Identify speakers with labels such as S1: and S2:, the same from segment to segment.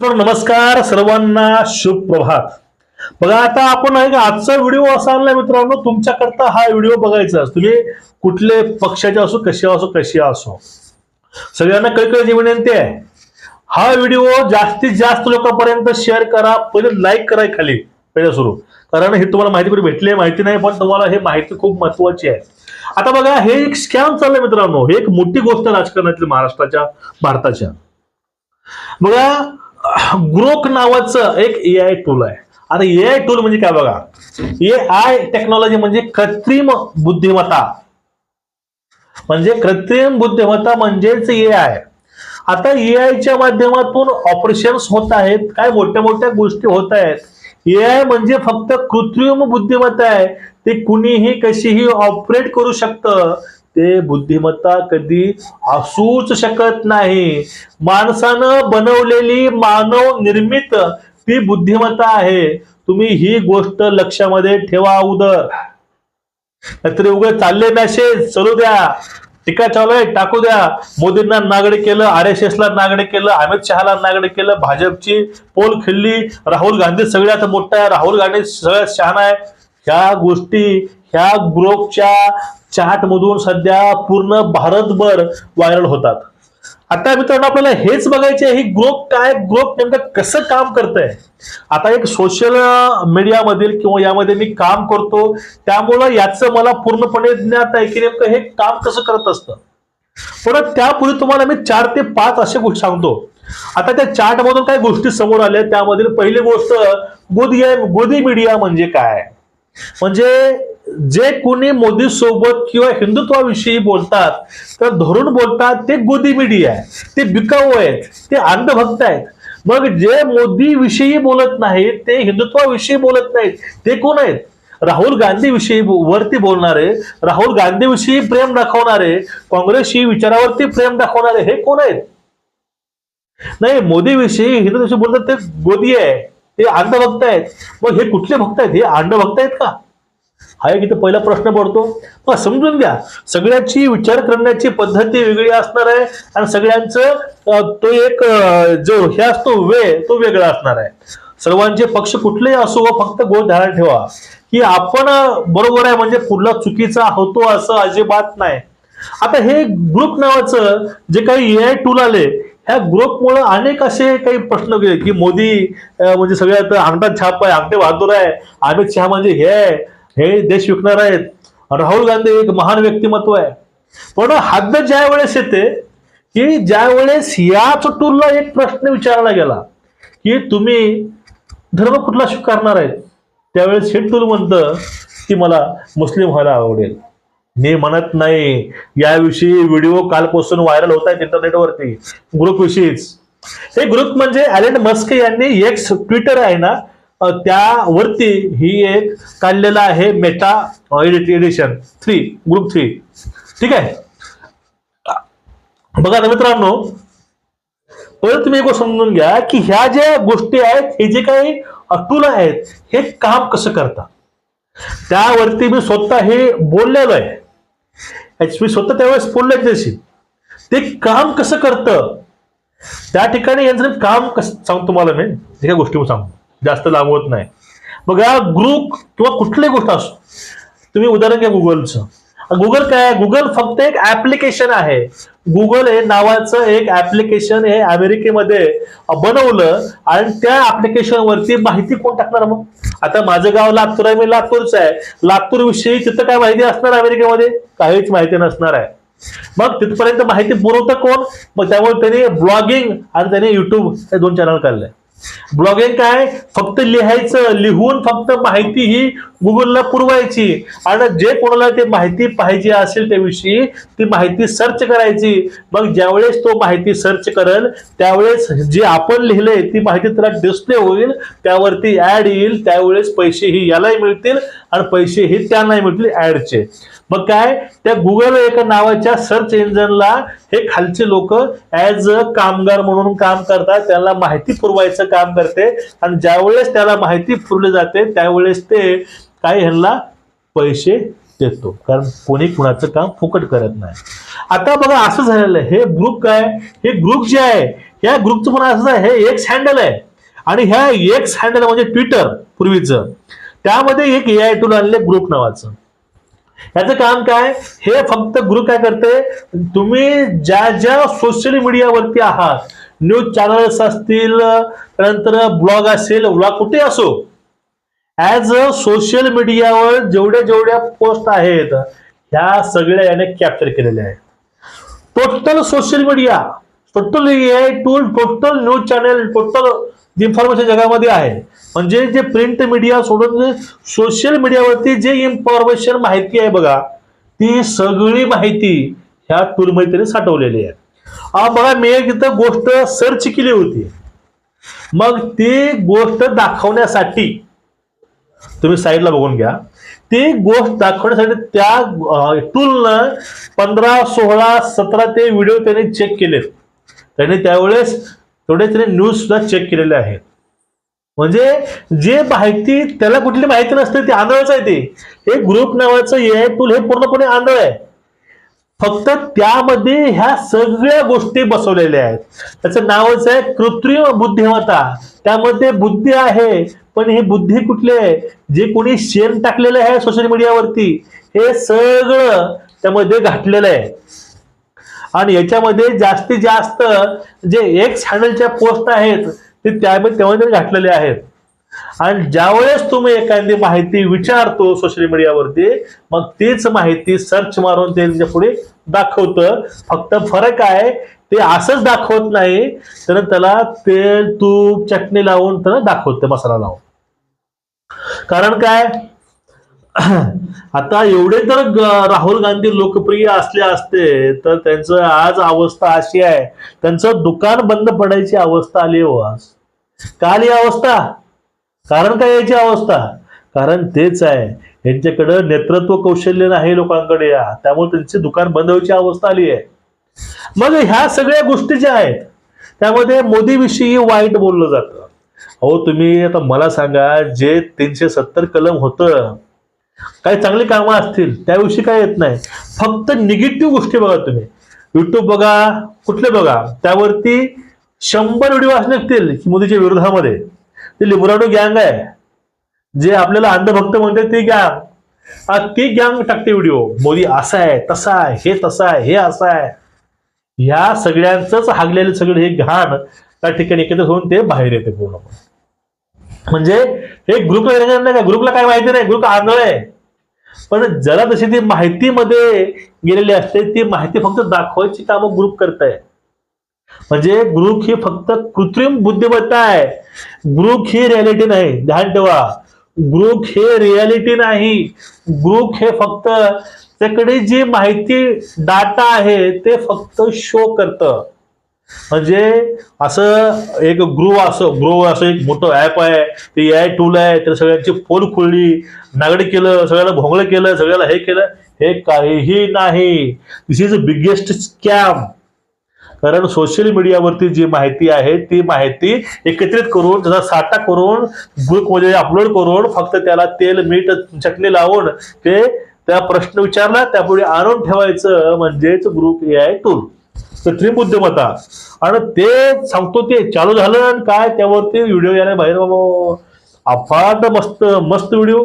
S1: तर नमस्कार. सर्वांना शुभ प्रभात बघा आता आपण आहे का आजचा व्हिडिओ असा आणलाय मित्रांनो तुमच्याकरता हा व्हिडिओ बघायचा. तुम्ही कुठले पक्षाचे असो कशी असो कशी असो. सगळ्यांना कळकळीची विनंती आहे. हा व्हिडिओ जास्तीत जास्त लोकांपर्यंत शेअर करा. पहिले लाईक करा खाली. पहिले सुरू. कारण हे तुम्हाला माहिती कुठे भेटली आहे माहिती नाही पण तुम्हाला हे माहिती खूप महत्वाची आहे. आता बघा हे एक स्कॅम चाललंय मित्रांनो. हे एक मोठी गोष्ट राजकारणातील राजकारणातली महाराष्ट्राच्या भारताच्या. बघा ग्रोक नावाचं एक ए आय टूल आहे. आता ए आय टूल म्हणजे काय बघा? ए आय टेक्नॉलॉजी म्हणजे कृत्रिम बुद्धिमत्ता. म्हणजे कृत्रिम बुद्धिमत्ता म्हणजेच ए आय आता ए आयच्या माध्यमातून ऑपरेशन्स होत आहेत काय मोठ्या मोठ्या गोष्टी होत आहेत. ए आय म्हणजे फक्त कृत्रिम बुद्धिमत्ता आहे. ते कुणीही कशीही ऑपरेट करू शकतं. ते बुद्धिमत्ता कधी असूच शकत नाही. माणसानं बनवलेली मानव निर्मित ती बुद्धिमत्ता आहे. तुम्ही ही गोष्ट लक्षामध्ये ठेवा उदर. नाहीतरी उघड चालले मॅसेज चलू द्या. टीका चालू आहे टाकू द्या. मोदींना नागडे केलं आर एस एस ला नागडे केलं अमित शहाला नागडे केलं भाजपची पोल खिल्ली राहुल गांधी सगळ्यात मोठा आहे राहुल गांधी सगळ्यात शहाणा आहे. ह्या गोष्टी ह्या ग्रुपच्या चॅट मधून सध्या पूर्ण भारतभर व्हायरल होतात. आता मित्रांनो आपल्याला हेच बघायचे ही ग्रुप काय ग्रुप नेमकं कसं काम करतंय? आता एक सोशल मीडियामधील किंवा यामध्ये मी काम करतो त्यामुळं याचं मला पूर्णपणे ज्ञात आहे की नेमकं हे काम कसं करत असतं. पण त्यापूर्वी तुम्हाला मी चार ते पाच अशा गोष्टी सांगतो. आता त्या चार्टमधून काही गोष्टी समोर आल्या त्यामधील पहिली गोष्ट गोदी गोदी मीडिया म्हणजे काय? म्हणजे जे कोणी मोदी सोबत किंवा हिंदुत्वाविषयी बोलतात तर धरून बोलतात ते गोदी मीडिया आहे ते बिकाऊ आहेत ते अंधभक्त आहेत. मग जे मोदी विषयी बोलत नाहीत ते हिंदुत्वाविषयी बोलत नाहीत ते कोण आहेत? राहुल गांधी विषयी वरती बोलणारे राहुल गांधी विषयी प्रेम दाखवणारे काँग्रेसशी विचारावरती प्रेम दाखवणारे हे कोण आहेत? नाही मोदी विषयी हिंदुत्वाविषयी बोलतात ते गोदी आहे. हे अंड भक्त आहेत. मग हे कुठले भक्त आहेत? हे अंड भक्त आहेत का? हा एक इथं पहिला प्रश्न पडतो. मग समजून घ्या. सगळ्याची विचार करण्याची पद्धती वेगळी असणार आहे आणि सगळ्यांचं तो एक जो हे असतो वे तो वेगळा असणार आहे. सर्वांचे पक्ष कुठलेही असो फक्त गोल ध्यानात ठेवा. की आपण बरोबर आहे म्हणजे पुढला चुकीचा होतो असं अजिबात नाही. आता हे ग्रुप नावाचं जे काही ए आय टूल आले ह्या ग्रुपमुळं अनेक असे काही प्रश्न गेले की मोदी म्हणजे सगळ्यात अंगठा छाप आहे अंगठे बहादूर आहे अमित शहा म्हणजे हे आहे हे देश विकणार आहेत. राहुल गांधी एक महान व्यक्तिमत्व आहे. पण हद्द ज्या वेळेस येते की ज्या वेळेस याच टूरला एक प्रश्न विचारला गेला की तुम्ही धर्म कुठला स्वीकारणार आहेत? त्यावेळेस हे टूल म्हणतं की मला मुस्लिम व्हायला आवडेल. मी म्हणत नाही. याविषयी व्हिडिओ कालपासून व्हायरल होत आहेत इंटरनेटवरती. ग्रुप विषयीच. हे ग्रुप म्हणजे अॅलेन मस्क यांनी एक ट्विटर आहे ना त्यावरती ही एक काढलेला आहे Meta edition three group three ठीक आहे? बघा ना मित्रांनो परत तुम्ही एक गोष्ट समजून घ्या की ह्या ज्या गोष्टी आहेत हे जे काही टूल आहेत हे काम कसं करतात? त्यावरती मी स्वतः हे बोललेलो आहे. मी स्वतः त्यावेळेस बोलले त्याशी ते काम कसं करतं? त्या ठिकाणी यांचं काम कसं सांगतो तुम्हाला मी एका गोष्टी सांगतो. जास्त लांबवत नाही. बघा ग्रुप किंवा कुठलीही गोष्ट असो तुम्ही उदाहरण घ्या गुगलचं गुगल काय आहे? गुगल फक्त एक ऍप्लिकेशन आहे. गुगल हे नावाचं एक ऍप्लिकेशन हे अमेरिकेमध्ये बनवलं आणि त्या ऍप्लिकेशन वरती माहिती कोण टाकणार मग? आता माझं गाव लातूर आहे मी लातूरचं आहे. लातूर विषयी तिथं काय माहिती असणार अमेरिकेमध्ये? काहीच माहिती नसणार आहे. मग तिथपर्यंत माहिती पुरवतं कोण? मग त्यामुळे त्यांनी ब्लॉगिंग आणि त्यांनी युट्यूब हे दोन चॅनल काढले. ब्लॉगिंग काय? फक्त लिहायचं लिहून फक्त माहिती ही गुगलला पुरवायची. आणि जे कोणाला ते माहिती पाहिजे असेल त्याविषयी ती माहिती सर्च करायची. मग ज्यावेळेस तो माहिती सर्च करेल त्यावेळेस जे आपण लिहिलंय ती माहिती त्याला डिस्प्ले होईल त्यावरती ऍड येईल त्यावेळेस पैसे ही यालाही मिळतील आणि पैसेही त्यांनाही मिळतील ऍडचे मग काय? त्या गुगल एका नावाच्या सर्च इंजिनला हे खालचे लोक ऍज अ कामगार म्हणून काम करतात. त्याला माहिती पुरवायचं काम करते. आणि ज्यावेळेस त्याला माहिती पुरली जाते त्यावेळेस ते काय ह्यांना पैसे देतो. कारण कोणी कुणाचं काम फुकट करत नाही. आता बघा असं झालेलं आहे. हे ग्रुप काय? हे ग्रुप जे आहे ह्या ग्रुपचं पण असं आहे हे एक्स हँडल आहे. आणि ह्या एक्स हँडल म्हणजे ट्विटर पूर्वीचं. त्यामध्ये एक ए आय टूल आणले ग्रुप नावाचं. याचं काम काय? हे फक्त ग्रुप काय करते तुम्ही ज्या ज्या सोशल मीडियावरती आहात न्यूज चॅनल्स असतील त्यानंतर ब्लॉग असेल ब्लॉग कुठे असो ऍज अ सोशल मीडियावर जेवढ्या जेवढ्या पोस्ट आहेत ह्या सगळ्या याने कॅप्चर केलेल्या आहेत. Total social media total A tool total news channel total information जगामध्ये आहे. म्हणजे जे प्रिंट मीडिया सोडून सोशल मीडियावरती जे इन्फॉर्मेशन माहिती आहे बघा ती सगळी माहिती ह्या टूलमध्ये त्याने साठवलेली आहे. आ, बघा मी एक इथं गोष्ट सर्च केली होती. मग ती गोष्ट दाखवण्यासाठी तुम्ही साईडला बघून घ्या. ती गोष्ट दाखवण्यासाठी त्या टूलनं पंधरा सोळा सतरा ते व्हिडिओ त्याने चेक केलेत. त्याने त्यावेळेस थोडे त्याने न्यूज सुद्धा चेक केलेले आहेत. म्हणजे जे माहिती त्याला कुठली माहिती नसते ती आंधळच आहे ते. हे ग्रुप नावाचं ए टूल हे पूर्णपणे आंधळ आहे. फक्त त्यामध्ये ह्या सगळ्या गोष्टी बसवलेल्या आहेत. त्याचं नावच आहे कृत्रिम बुद्धिमत्ता. त्यामध्ये बुद्धी आहे पण हे बुद्धी कुठले आहे? जे कोणी शेण टाकलेलं आहे सोशल मीडियावरती हे सगळं त्यामध्ये घातलेलं आहे. आणि याच्यामध्ये जास्तीत जास्त जे एक्स हँडलच्या पोस्ट आहेत ते त्यामध्ये त्यामध्ये घातलेले आहेत. आणि ज्यावेळेस तुम्ही एखादी माहिती विचारतो सोशल मीडियावरती मग तीच माहिती सर्च मारून ते पुढे दाखवतं. फक्त फरक आहे ते असंच दाखवत नाही तर त्याला तेल तूप चटणी लावून त्याला दाखवतं मसाला लावून. कारण काय? आता एवढे तर राहुल गांधी लोकप्रिय असले असते तर त्यांचं आज अवस्था अशी आहे. त्यांचं दुकान बंद पडायची अवस्था आली हो आज. काल आली अवस्था. कारण काय याची अवस्था? कारण तेच आहे. यांच्याकडं नेतृत्व कौशल्य नाही लोकांकडे. या त्यामुळे त्यांची दुकान बंद व्हायची अवस्था आली आहे. मग ह्या सगळ्या गोष्टी ज्या आहेत त्यामध्ये मोदीविषयी वाईट बोललं जातं. अहो तुम्ही आता मला सांगा जे तीनशे सत्तर कलम होतं काही चांगली कामं असतील त्याविषयी काय येत नाही? फक्त निगेटिव्ह गोष्टी बघा तुम्ही. युट्यूब बघा कुठले बघा त्यावरती शंभर व्हिडिओ असले असतील मोदीच्या विरोधामध्ये. ते लिबराडो गँग आहे. जे आपल्याला अंधभक्त म्हणते ती गँग ती गँग टाकते व्हिडिओ मोदी असा आहे तसा आहे हे तसा आहे हे असं आहे. ह्या सगळ्यांचंच हागलेलं सगळं हे घाण त्या ठिकाणी एकत्र होऊन ते बाहेर येते पूर्णपणे. म्हणजे हे ग्रुपला नाही का? ग्रुपला काय माहिती नाही. ग्रुप आंधळ आहे. पण जरा तशी ती माहितीमध्ये गेलेली असते ती माहिती फक्त दाखवायची कामं ग्रुप करताय म्हणजे ग्रुप ही फक्त कृत्रिम बुद्धिमत्ता आहे. ग्रुप ही रियालिटी नाही. ध्यान ठेवा. ग्रुप हे रियालिटी नाही. ग्रुप हे फक्त त्याकडे जी माहिती डाटा आहे ते फक्त शो करतं. म्हणजे असं एक ग्रो असं ग्रो असं एक मोठं ऍप आहे. ते ए आय टूल आहे. तर सगळ्यांची पोल खोलली नागड केलं सगळ्याला भोंगळं केलं सगळ्याला हे केलं. हे काहीही नाही. This is a biggest scam कारण सोशल मीडियावरती जी माहिती आहे ती माहिती एकत्रित करून त्याचा साठा करून ग्रुपमध्ये अपलोड करून फक्त त्याला तेल मीठ चटणी लावून ते त्या प्रश्न विचारला त्यापुढे आणून ठेवायचं म्हणजेच ग्रुप ए आय टूल कृत्रिम बुद्धिमत्ता आणि ते सांगतो ते चालू झालं आणि काय त्यावरती व्हिडिओ यायला बाहेर बाबा. अफाट मस्त मस्त व्हिडिओ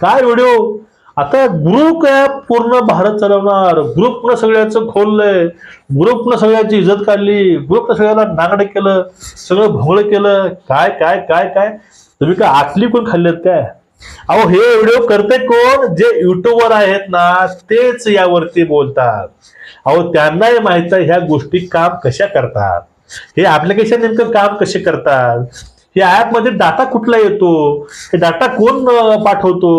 S1: काय व्हिडिओ आता ग्रुप पूर्ण भारत चालवणार. ग्रुपनं सगळ्याचं खोललंय. ग्रुपनं सगळ्याची इज्जत काढली. ग्रुपनं सगळ्याला नागडे केलं. सगळं भोंगळ केलं. काय काय काय काय? तुम्ही काय आतली कोण खाल्लेत काय? अहो हे व्हिडिओ करते कोण? जे युट्यूबवर आहेत ना तेच यावरती बोलतात. अहो त्यांनाही माहीत आहे ह्या गोष्टी काम कशा करतात. हे ऍप्लिकेशन नेमकं काम कसे करतात? या ॲपमध्ये डाटा कुठला येतो? हे डाटा कोण पाठवतो?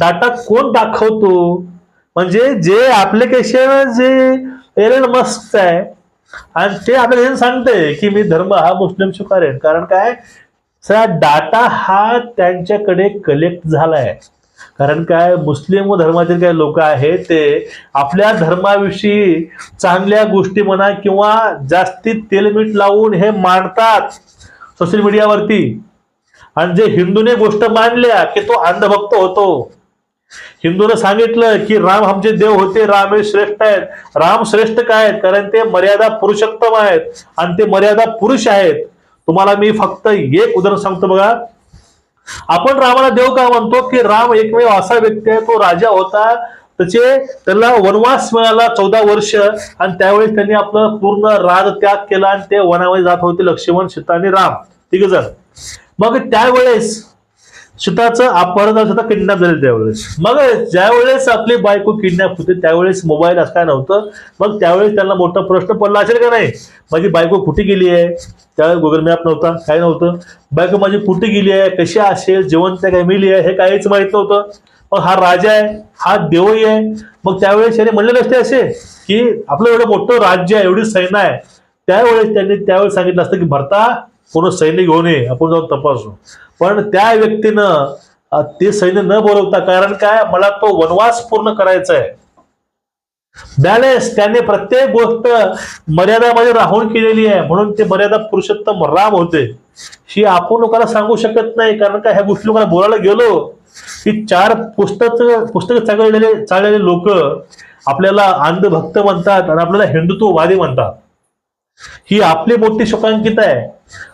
S1: डाटा कोण दाखवतो? म्हणजे जे ऍप्लिकेशन जे एलन मस्क आहे आणि ते आपल्याला सांगते की मी धर्म हा मुस्लिम स्वीकारेन. कारण काय? सगळा डाटा हा त्यांच्याकडे कलेक्ट झालाय. कारण काय? मुस्लिम धर्मातील काही लोक आहेत ते आपल्या धर्माविषयी चांगल्या गोष्टी म्हणा किंवा जास्तीत तेलमीठ लावून हे मांडतात सोशल मीडियावरती आणि जे हिंदूने गोष्ट मांडल्या की तो अंधभक्त होतो. हिंदूने सांगितलं की राम आमचे देव होते राम हे श्रेष्ठ आहेत. राम श्रेष्ठ काय आहेत? कारण ते मर्यादा पुरुषोत्तम आहेत आणि ते मर्यादा पुरुष आहेत. तुम्हाला मी फक्त एक उदाहरण सांगतो बघा. आपण रामाला देव का म्हणतो की राम एकमेव असा व्यक्ती आहे तो राजा होता. त्याचे त्याला वनवास मिळाला चौदा वर्ष आणि त्यावेळेस त्यांनी आपलं पूर्ण राज त्याग केला आणि ते वनामध्ये जात होते लक्ष्मण सीता आणि राम. ठीक आहे मग त्यावेळेस स्वतःचं अपहरण स्वतः किडनॅप झाले त्यावेळेस. मग ज्यावेळेस आपली बायको किडनॅप होते त्यावेळेस मोबाईल असं काय नव्हतं. मग त्यावेळेस त्यांना मोठा प्रश्न पडला असेल का नाही? माझी बायको कुठे गेली आहे? त्यावेळेस गुगल मॅप नव्हता काय नव्हतं? बायको माझी कुठे गेली आहे? कशी असेल? जेवण त्या काय मिली आहे? हे काहीच माहीत नव्हतं. मग हा राजा आहे हा देवही आहे. मग त्यावेळेस त्याने म्हणले नसते असे की आपलं एवढं मोठं राज्य आहे एवढी सैन्य आहे. त्यावेळेस त्यांनी त्यावेळेस सांगितलं असतं की भरता पूर्ण सैन्य घेऊन ये आपण जाऊन तपासू. पण त्या व्यक्तीनं ते सैन्य न बोलवता कारण काय? मला तो वनवास पूर्ण करायचा आहे बॅलेन्स त्याने प्रत्येक गोष्ट मर्यादामध्ये राहून केलेली आहे. म्हणून ते मर्यादा पुरुषोत्तम राम होते. ही आपण लोकांना सांगू शकत नाही कारण काय ह्या गोष्टी लोकांना बोलायला गेलो. की चार पुस्तक पुस्तक चाललेले चाललेले लोक आपल्याला अंधभक्त म्हणतात आणि आपल्याला हिंदुत्ववादी म्हणतात. ही आपली मोठी शोकांकित आहे.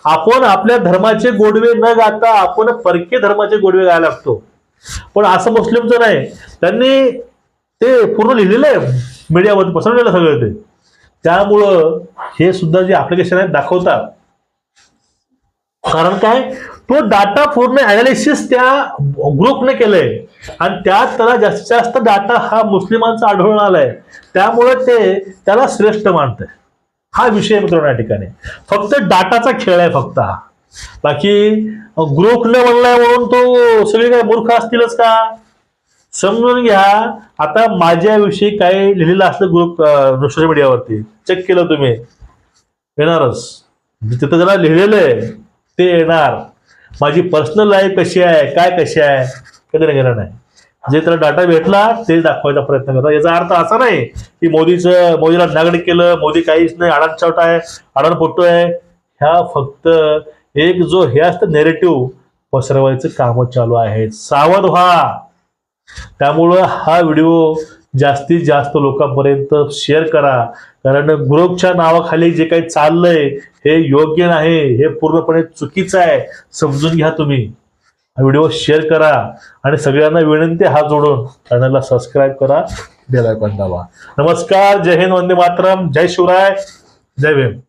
S1: आपण आपल्या धर्माचे गोडवे न गाता आपण परके धर्माचे गोडवे गायला लागतो. पण असं मुस्लिमचं नाही त्यांनी ते पूर्ण लिहिलेलं आहे मीडियामध्ये पसरवलेलं सगळं ते. त्यामुळं हे सुद्धा जे ऍप्लिकेशन आहेत दाखवतात. कारण काय? तो डाटा पूर्ण अनालिसिस त्या ग्रुपने केलंय. आणि त्यात त्याला जास्तीत जास्त डाटा हा मुस्लिमांचा आढळून आलाय. त्यामुळे ते त्याला श्रेष्ठ मानतंय. हा विषय मित्रांनो या ठिकाणी. फक्त डाटाचा खेळ आहे फक्त हा. बाकी ग्रुपने म्हणलाय म्हणून तो सगळे काय मूर्ख असतीलच का? समजून घ्या. आता माझ्याविषयी काय लिहिलेलं असलं ग्रुप सोशल मीडियावरती चेक केलं तुम्ही. येणारच. म्हणजे तिथं ज्याला लिहिलेलं आहे ते येणार. माझी पर्सनल लाईफ कशी आहे? काय कशी आहे? कधी गेलं नाही. जे त्याला डाटा भेटला ते दाखवायचा प्रयत्न करतात. याचा अर्थ असा नाही की मोदीचं मोदीला नागरिक केलं मोदी काहीच नाही अडाण आहे अडाण फोटो आहे. ह्या फक्त एक जो हे असतं नेरेटिव्ह पसरवायचं कामं चालू आहे सावध व्हा. त्यामुळं हा व्हिडिओ जास्तीत जास्त लोकांपर्यंत शेअर करा. कारण ग्रुपच्या नावाखाली जे काही चाललंय हे योग्य नाही हे पूर्णपणे चुकीचं आहे. समजून घ्या तुम्ही. हा व्हिडिओ शेअर करा आणि सगळ्यांना विनंती हात जोडून चॅनलला सबस्क्राईब करा. बेलायकॉन दाबा. नमस्कार. जय हिंद. वंदे मातरम. जय शिवराय. जय भीम.